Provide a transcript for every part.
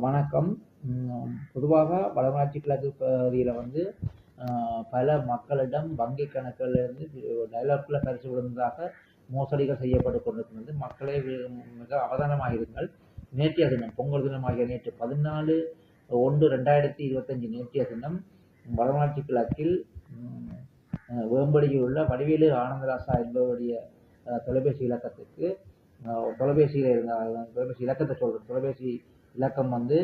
வணக்கம். பொதுவாக வடமராட்சி கிழக்கு பகுதியில் வந்து பல மக்களிடம் வங்கி கணக்கிலிருந்து இருந்து டயலாக்ல பரிசு விழுந்ததாக மோசடிகள் செய்யப்பட்டு கொண்டிருக்கிறது மக்களை மிக மிக அவதானமாயிருங்கள். நேற்றைய தினம் பொங்கல் தினமாகிய நேற்று பதினாலு ஒன்று ரெண்டாயிரத்தி இருபத்தஞ்சு நேற்றைய தினம் வடமராட்சி கிழக்கில் வேம்படியில் உள்ள வடிவேலு ஆனந்தராசா என்பவருடைய தொலைபேசி இலக்கத்துக்கு தொலைபேசியில் இருந்த தொலைபேசி இலக்கத்தை சொல்கிறேன் தொலைபேசி இலக்கம் வந்து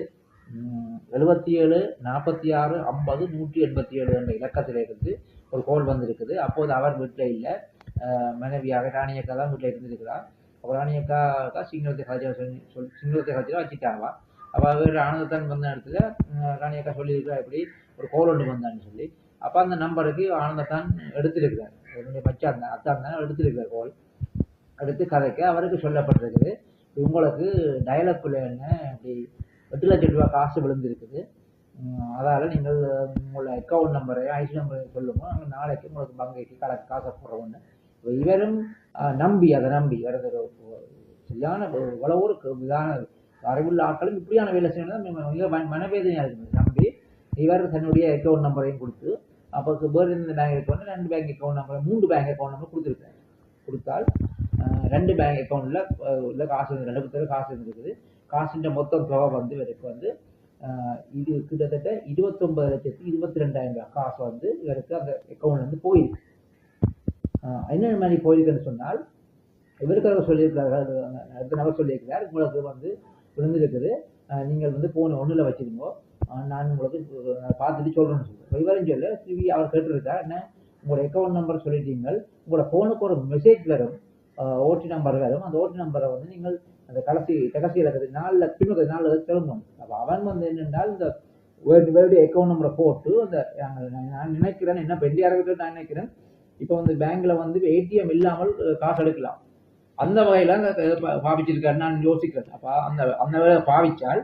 எழுபத்தி ஏழு நாற்பத்தி ஆறு ஐம்பது நூற்றி எண்பத்தி ஏழு என்ற இலக்கத்திலிருந்து ஒரு கோல் வந்திருக்குது. அப்போது அவர் வீட்டில் இல்லை. மனைவியாக ராணியக்கா தான் வீட்டில் இருந்திருக்கிறார். அப்போ ராணியக்கா அக்கா சிங்களத்தை கதைச்சா சொல்லி சொல் சிங்களத்தை கதைச்சா வச்சுட்டாவா அப்போ அவர் ஆனந்தத்தான் வந்த இடத்துல ராணியக்கா சொல்லியிருக்கிறா இப்படி ஒரு கோல் ஒன்று வந்தான்னு சொல்லி. அப்போ அந்த நம்பருக்கு ஆனந்தத்தான் எடுத்திருக்கிறார். என்னுடைய மச்சான் தான் அத்தான் தான் எடுத்திருக்கிறார் கோல். எடுத்து கதைக்க அவருக்கு சொல்லப்பட்டிருக்குது. உங்களுக்கு டயலாக்குள்ள என்ன இன்னைக்கு எட்டு லட்சம் ரூபாய் காசு விழுந்திருக்குது. அதால் அதால நீங்கள் உங்களோட அக்கௌண்ட் நம்பரையும் ஐசி நம்பரையும் சொல்லுங்கள் நாங்கள் நாளைக்கு உங்களுக்கு பங்கைக்கு கண காசை போடுறோம்னு இவரும் நம்பி அதை நம்பி இவரது சரியான இவ்வளவு ஒரு இதான அறிவுள்ள ஆட்களும் இப்படியான வேலை செய்யணும் மிக இருக்குது. நம்பி இவர் தன்னுடைய அக்கௌண்ட் நம்பரையும் கொடுத்து அப்போ வேறு இந்த பேங்க் அக்கௌண்ட் ரெண்டு பேங்க் அக்கௌண்ட் நம்பர் மூன்று பேங்க் அக்கௌண்ட் நம்பர் கொடுத்துருக்காங்க கொடுத்தால் ரெண்டு பேங்க் அக்கௌண்ட்டில் உள்ள காசு ரெண்டு பேர் காசு இருந்திருக்குது. காசுன்ற மொத்த தொகை வந்து இவருக்கு வந்து இது கிட்டத்தட்ட இருபத்தொன்பது லட்சத்தி இருபத்தி ரெண்டாயிரம் ரூபாய் காசு வந்து இவருக்கு அந்த அக்கௌண்ட்லேருந்து போயிருக்கு. என்ன மாதிரி போயிருக்குன்னு சொன்னால் இவருக்கு அவர் சொல்லியிருக்கிறார்கள் அந்த அடுத்த நபர் சொல்லியிருக்கிறார் உங்களுக்கு வந்து விழுந்திருக்குது நீங்கள் வந்து போன ஒன்றில் வச்சிருங்கோ. நான் உங்களுக்கு பார்த்துட்டு சொல்கிறேன்னு சொல்லுவேன் இவரும் சொல்ல சிவி அவர் கேட்டிருக்கார் என்ன? உங்களோட அக்கௌண்ட் நம்பர் சொல்லிட்டீங்கள். உங்களோட ஃபோனுக்கு ஒரு மெசேஜ் வரும். ஓடி நம்பர் வரும். அந்த ஓடி நம்பரை வந்து நீங்கள் அந்த கடைசி கடைசியில் இருக்கிறது நாளில் பின்னுக்கு நாளில் திரும்பணும் அப்போ அவன் வந்து என்னென்றால் இந்த வேறு அக்கௌண்ட் நம்பரை போட்டு அந்த நாங்கள் நான் நினைக்கிறேன் என்ன பெண்டியாக இருக்கிறது நான் நினைக்கிறேன். இப்போ வந்து பேங்க்கில் வந்து ஏடிஎம் இல்லாமல் காசு எடுக்கலாம். அந்த வகையில் அந்த பாவிச்சிருக்காரு. நான் யோசிக்கிறேன். அப்போ அந்த அந்த வேலை பாவிச்சால்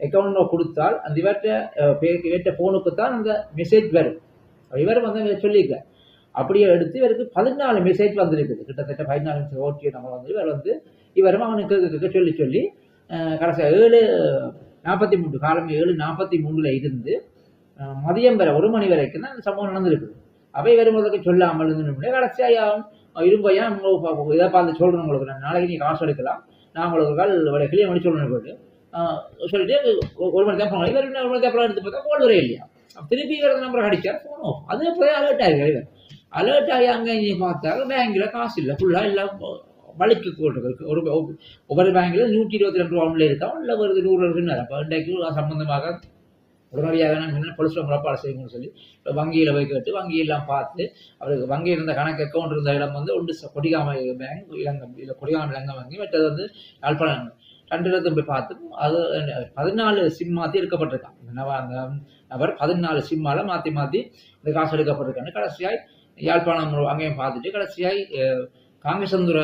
அக்கௌண்ட் கொடுத்தால் அந்த இவர்கிட்ட அஹ், இவர்கிட்ட ஃபோனுக்கு தான் அந்த மெசேஜ் வரும். இவர் வந்து சொல்லியிருக்கேன் சொல்லியிருக்கார். அப்படியே எடுத்து இவருக்கு பதினாலு மெசேஜ் வந்திருக்குது. கிட்டத்தட்ட பதினாலு மெசேஜ் ஓகே நம்ம வந்து இவர் வந்து இவரும் அவனுக்கு சொல்லி சொல்லி கடைசியாக ஏழு நாற்பத்தி மூன்று காலம் ஏழு நாற்பத்தி மூணுல இருந்து மதியம் வரை ஒரு மணி வரைக்கும் தான் அந்த சம்பவம் நடந்திருக்குது. அவை வரும்போதுக்கு சொல்லாமல் இருந்தோம்னே கடைசியா இரும்பையா இதை பார்த்து சொல்கிறேன் உங்களுக்கு நான். நாளைக்கு நீ காசு எடுக்கலாம். நான் உங்களுக்கு கால் வரை கிளியர் பண்ணி சொல்லணும் போட்டு சொல்லிட்டு ஒரு மணி தான் போனோம் இவர் ஒரு மணி தான் எடுத்து பார்த்தா கோல் வரே இல்லையா? திருப்பி இவர் நம்பர் அடிச்சார் போனோம் அது போய் அலர்ட் ஆகிருக்காரு இவர். அலர்ட் ஆகி அங்கே இங்கே பார்த்தாங்க பேங்க்ல காசு இல்லை ஃபுல்லாக எல்லாம் வலிக்கு போட்டிருக்கு ஒரு ஒவ்வொரு பேங்கில் நூற்றி இருபத்தி ரெண்டு ரூபா ஒன்றில் இருக்கா? இல்லை வருது நூறு சொன்னார் அப்போ இன்றைக்கு சம்பந்தமாக உடனடியாக நான் என்ன பொலிசில் முறைப்பாடு செய்யணும்னு சொல்லி இப்போ வங்கியில் போய் கேட்டு வங்கியெல்லாம் பார்த்து அவருக்கு வங்கி இருந்த கணக்கு அக்கௌண்ட் இருந்த இடம் வந்து ஒன்று கொடிகாம பேங்க் இலங்கம் இல்லை கொடிகாம இலங்கை வங்கி மற்றது வந்து யாழ்ப்பாணம். ரெண்டு இடத்தையும் போய் பார்த்து அது பதினாலு சிம் மாற்றி எடுக்கப்பட்டிருக்கான். அந்த நபர் பதினாலு சிம்மால் மாற்றி மாற்றி இந்த காசு எடுக்கப்பட்டிருக்காங்க கடைசியாய் யாழ்ப்பாணம் அங்கேயும் பார்த்துட்டு கடைசியாய் காங்கேசந்துர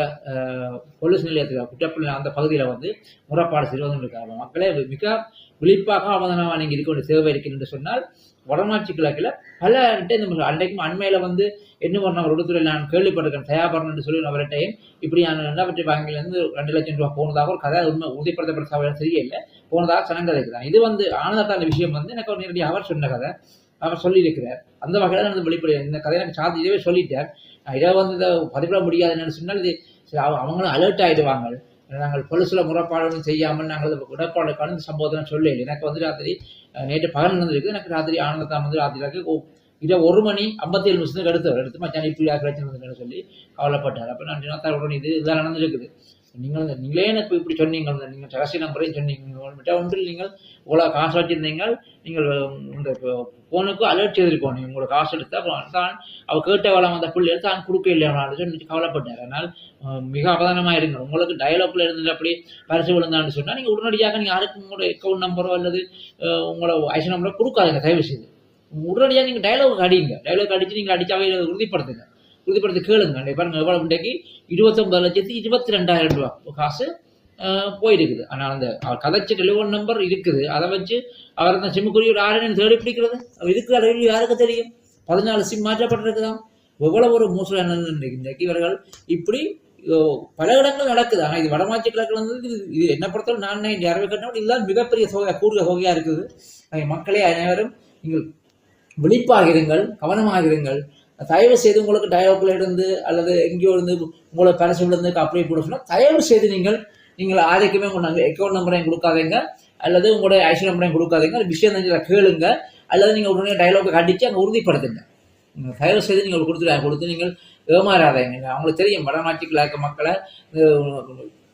போலீஸ் நிலையத்தில் குற்றப்பிள்ளை அந்த பகுதியில் வந்து முறைப்பாடு செய்து வந்துருக்காங்க மக்களே மிக விழிப்பாக அவதானமாக நீங்கள் இருக்க வேண்டிய சேவை இருக்கின்றது சொன்னால் வடமாட்சி கிழக்கில் பல இந்த அன்றைக்கும் அண்மையில் வந்து என்ன பண்ண ஒரு இடத்துல நான் கேள்விப்பட்டிருக்கேன் தயாபரணம் சொல்லி அவர்கிட்டையும் இப்படியான ரெண்டாவற்றை வங்கியிலேருந்து ரெண்டு லட்சம் ரூபாய் போனதாக ஒரு கதை உண்மை உறுதிப்படுத்தப்பட்ட சபையில் சரியில்லை போனதாக சனங்கதைக்கு தான். இது வந்து ஆனந்தத்தான விஷயம் வந்து எனக்கு ஒரு நேரடியாக அவர் சொன்ன கதை. அவர் சொல்லியிருக்கிறார். அந்த வகையில் நான் வெளிப்படையாக இந்த கதை எனக்கு சாதி இதவே சொல்லிட்டார் இதை வந்து இதை பதிவிட முடியாதுன்னு சொன்னால் இது சரி, அவங்களும் அலர்ட் ஆகிடுவாங்க நாங்கள் பொலிசில் முறைப்பாடுகளும் செய்யாமல் நாங்கள் உடற்பாடு கலந்து சம்போதனை சொல்லல. எனக்கு வந்து ராத்திரி நேற்று பகல் நடந்திருக்கு. எனக்கு ராத்திரி ஆனந்தத்தான் வந்து ராத்திரி இதை ஒரு மணி ஐம்பத்தி ஏழு நிமிஷத்துக்கு எடுத்தவர். எடுத்து மச்சான் இப்படி பிரச்சனை சொல்லி கவலைப்பட்டார். அப்போ நான் தினத்தார் உடனே இது இதெல்லாம் நடந்திருக்குது. நீங்கள் நீங்களே எனக்கு இப்படி சொன்னீங்க இந்த நீங்கள் ரகசிய நம்பரையும் சொன்னீங்க விட்ட ஒன்றில் நீங்கள் இவ்வளோ காசு வச்சிருந்தீங்க நீங்கள் இந்த ஃபோனுக்கு அலர்ட் செய்திருக்கோம். நீங்கள் உங்களோட காசு எடுத்தால் அப்புறம் தான் அவள் கேட்ட வளம் அந்த பிள்ளைகள் தான் கொடுக்க இல்லையான்னு சொல்லி கவலைப்பட்டார். அதனால் மிக அவதானமாக இருங்க. உங்களுக்கு டயலாக்ல இருந்து அப்படி பரிசு விழுந்தான்னு சொன்னால் நீங்கள் உடனடியாக நீங்கள் யாருக்கும் உங்களோட அக்கௌண்ட் நம்பரோ அல்லது உங்களோட ஐசி நம்பரோ கொடுக்காதுங்க. தயவு செய்து உடனடியாக நீங்கள் டயலாக் அடிங்க டயலாக் அடித்து நீங்கள் அடித்தாவே உறுதிப்படுத்துங்க. உறுதிப்படுத்தி கேளுங்க பாருங்க எவ்வளவு இன்றைக்கு இருபத்தொன்பது லட்சத்தி இருபத்தி ரெண்டாயிரம் ரூபாய் காசு போயிருக்குது ஆனால் அந்த அவர் கதைச்ச டெலிஃபோன் நம்பர் இருக்குது அதை வச்சு அவர் அந்த சிம்முக்குரிய ஒரு ஆரணன் தேடி பிடிக்கிறது அவர் இருக்கிற யாருக்கு தெரியும் பதினாலு சிம் மாற்றப்பட்டிருக்குதான் எவ்வளவு ஒரு மோசம் இன்றைக்கு இவர்கள் இப்படி பல இடங்கள் நடக்குது ஆனால் இது வடமாட்சி கிழக்கில் வந்து இது என்ன பொறுத்தவரை நான் இந்த அரவை கட்டினோம் இதுதான் மிகப்பெரிய தொகை கூடுதல் சோகையாக இருக்குது மக்களே அனைவரும் நீங்கள் விழிப்பாக இருங்கள் கவனமாக இருங்கள் தயவு செய்து உங்களுக்கு டயோக்கில் இருந்து அல்லது எங்கேயோ இருந்து உங்களை பரிசுல இருந்து அப்படியே சொன்னால் தயவு செய்து நீங்கள் நீங்கள் ஆதிக்கமே உங்கள் அக்கௌண்ட் நம்பரையும் கொடுக்காதீங்க. அல்லது உங்களுடைய ஐசி நம்பரையும் கொடுக்காதீங்க. விஷயம் தெரிஞ்சதை கேளுங்க. அல்லது நீங்கள் உடனே டயலாக்கை கண்டிச்சு அங்கே உறுதிப்படுத்துங்க. நீங்கள் தயவு செய்து நீங்கள் கொடுத்து கொடுத்து நீங்கள் ஏமாறாதீங்க அவங்களுக்கு தெரியும் வடநாட்டுக்குள்ள இருக்க மக்களை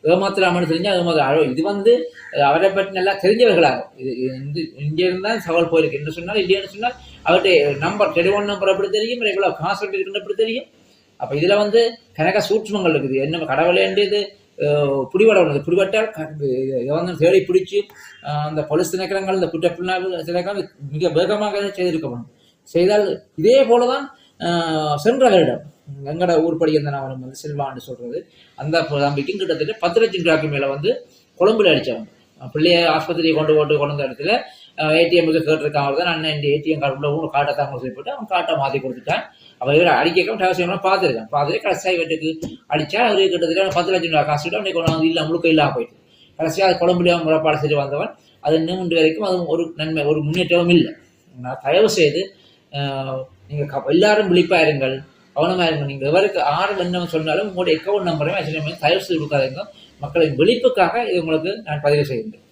அஹ், ஏமாத்துறாமன்னு தெரிஞ்சு அது மாதிரி இது வந்து அவரை பற்றி நல்லா தெரிஞ்சவர்களாக. இது இந்து இந்த இங்கே இருந்தால் சவால் போயிருக்கு. என்ன சொன்னால் இல்லையான்னு சொன்னால் அவர்கிட்ட நம்பர் டெலிஃபோன் நம்பர் எப்படி தெரியும். ரெகுலர் காசு இருக்குன்னு எப்படி தெரியும். அப்போ இதில் வந்து கணக்க சூட்சமங்கள் இருக்குது. என்ன கடவுளேன்றது பிடிபட உள்ளது. பிடிபட்டால் வந்து தேடி பிடிச்சி அந்த பொலிஸ் திணைக்களங்கள் இந்த குற்ற புலனாய்வு மிக வேகமாக செய்திருக்கப்படும் செய்தால் இதே போல தான் சென்ற வருடம் எங்கட ஊர்படி அந்த நான் வந்து செல்வான்னு சொல்றது. அந்த தம்பிக்கும் கிட்டத்தட்ட பத்து லட்சம் ரூபாய்க்கு மேலே வந்து கொழும்புல அடித்தவங்க பிள்ளைய ஆஸ்பத்திரியை கொண்டு போட்டு கொண்டு வந்த இடத்துல ஏடிஎம்முக்கு கேட்டிருக்காங்க தான். நான் இந்த ஏடிஎம் கார்டு உள்ள ஊர் காட்டை தான் சொல்லிவிட்டு அவன் காட்டை மாற்றி கொடுத்துட்டான். அவன் இவரை அடிக்க ரகசியமாக பார்த்துருக்கான். பார்த்துட்டு கடைசியாக வீட்டுக்கு அடித்தா அவர் கிட்டத்தட்ட பத்து லட்சம் ரூபாய் காசு விட்டு அவனுக்கு கொண்டாந்து இல்லை முழுக்க இல்லாமல் போயிட்டு. கடைசியாக அது கொழம்புலேயே முறைப்பாடு செஞ்சு வந்தவன். அது இன்னும் வரைக்கும் அது ஒரு நன்மை ஒரு முன்னேற்றமும் இல்லை. நான் தயவு செய்து நீங்கள் எல்லாரும் விழிப்பாக இருங்கள். கவனமாக இருங்க நீங்கள் எவருக்கு ஆறு என்ன சொன்னாலும் உங்களுடைய அக்கௌண்ட் நம்பரையும் தயவு செய்து கொடுக்காதீங்க. மக்களின் விழிப்புக்காக இது உங்களுக்கு நான் பதிவு செய்கின்றேன்.